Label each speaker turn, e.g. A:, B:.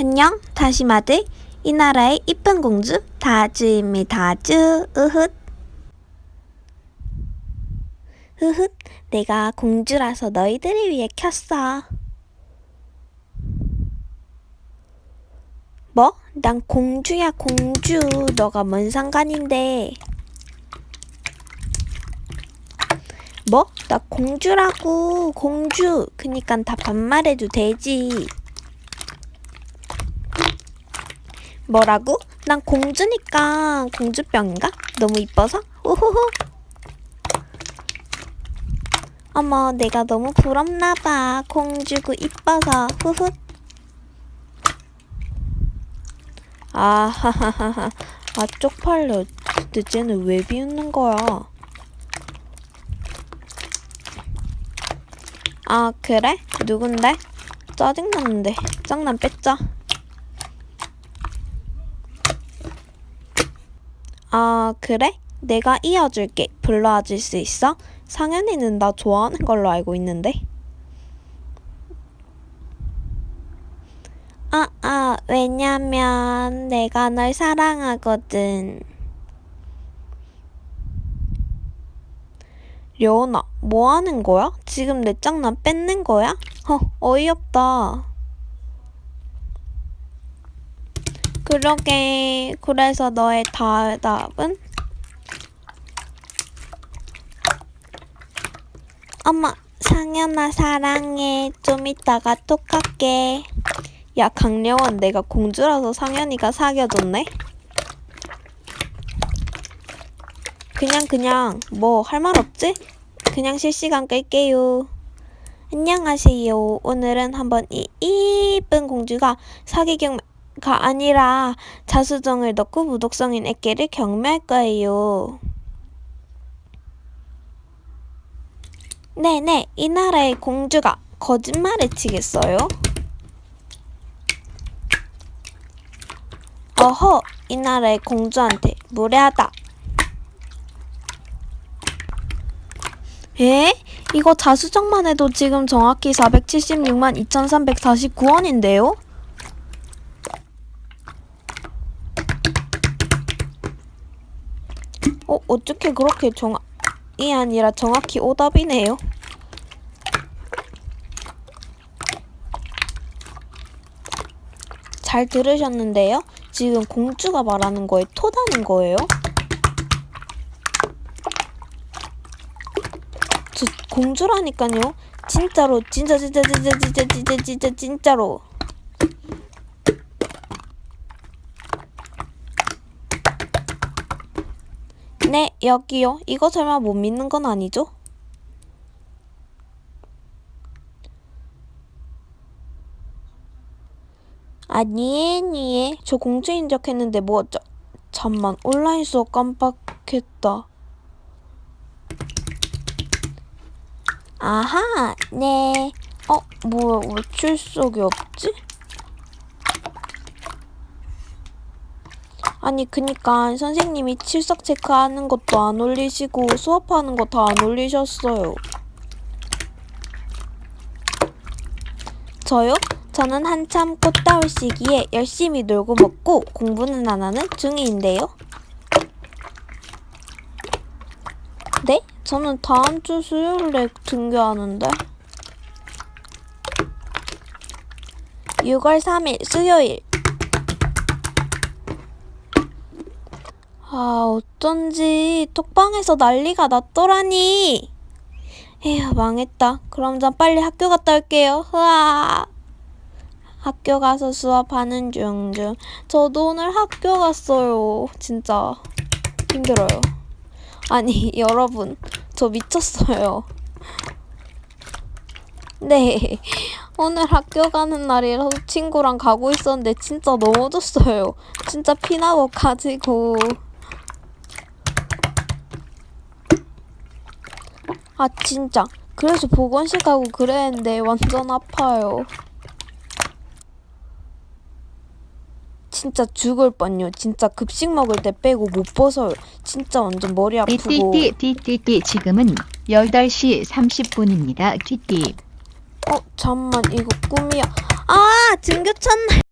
A: 안녕, 다시마들. 이 나라의 이쁜 공주 다주입니다. 주, 으흑. 흐흑, 내가 공주라서 너희들을 위해 켰어. 뭐? 난 공주야, 공주. 너가 뭔 상관인데? 뭐? 나 공주라고, 공주. 그니까 다 반말해도 되지. 뭐라고? 난 공주니까 공주병인가? 너무 이뻐서? 우후후. 어머, 내가 너무 부럽나봐. 공주고 이뻐서. 후후. 아하하하하. 아, 쪽팔려. 근데 쟤는 왜 비웃는 거야? 아, 그래? 누군데? 짜증나는데. 장난 뺐자. 아, 그래? 내가 이어줄게. 불러와 줄 수 있어? 상현이는 나 좋아하는 걸로 알고 있는데. 아, 아, 왜냐면 내가 널 사랑하거든. 려원아, 뭐 하는 거야? 지금 내 장난 뺏는 거야? 허, 어이없다. 그러게. 그래서 너의 답은? 엄마, 상현아 사랑해. 좀 이따가 톡할게. 야, 강려원, 내가 공주라서 상현이가 사귀어줬네? 그냥, 그냥, 뭐, 할 말 없지? 그냥 실시간 끌게요. 안녕하세요. 오늘은 한번 이 이쁜 공주가 사기 경매 가 아니라 자수정을 넣고 무독성인 애끼를 경매할 거예요. 네네, 이 나라의 공주가 거짓말을 치겠어요? 어허, 이 나라의 공주한테 무례하다. 에? 이거 자수정만 해도 지금 정확히 476만 2349원인데요? 어, 어떻게 그렇게 정확이 아니라 정확히 오답이네요? 잘 들으셨는데요? 지금 공주가 말하는 거에 토다는 거예요? 저 공주라니까요. 진짜로 진짜 진짜 진짜 진짜 진짜 진짜 진짜로. 네, 여기요. 이거 설마 못 믿는 건 아니죠? 아니에, 니에. 저 공주인 척 했는데 뭐, 저, 잠만. 온라인 수업 깜빡했다. 아하, 네. 어, 뭐야, 왜 출석이 없지? 아니, 그니까 선생님이 출석 체크하는 것도 안 올리시고 수업하는 거 다 안 올리셨어요. 저요? 저는 한참 꽃다울 시기에 열심히 놀고 먹고 공부는 안 하는 중이인데요. 네? 저는 다음 주 수요일에 등교하는데. 6월 3일 수요일. 아, 어쩐지 톡방에서 난리가 났더라니. 에휴, 망했다. 그럼 전 빨리 학교 갔다 올게요. 흐아. 학교 가서 수업하는 중 중. 저도 오늘 학교 갔어요. 진짜 힘들어요. 아니, 여러분, 저 미쳤어요. 네. 오늘 학교 가는 날이라서 친구랑 가고 있었는데 진짜 넘어졌어요. 진짜 피나고 가지고. 아, 진짜. 그래서 보건실 가고 그랬는데 완전 아파요. 진짜 죽을 뻔요. 진짜 급식 먹을 때 빼고 못 벗어요. 진짜 완전 머리 아프고.
B: 띠띠띠 띠띠띠 지금은 8시 30분입니다. 띠띠
A: 어, 잠만 이거 꿈이야. 아, 등교 첫날.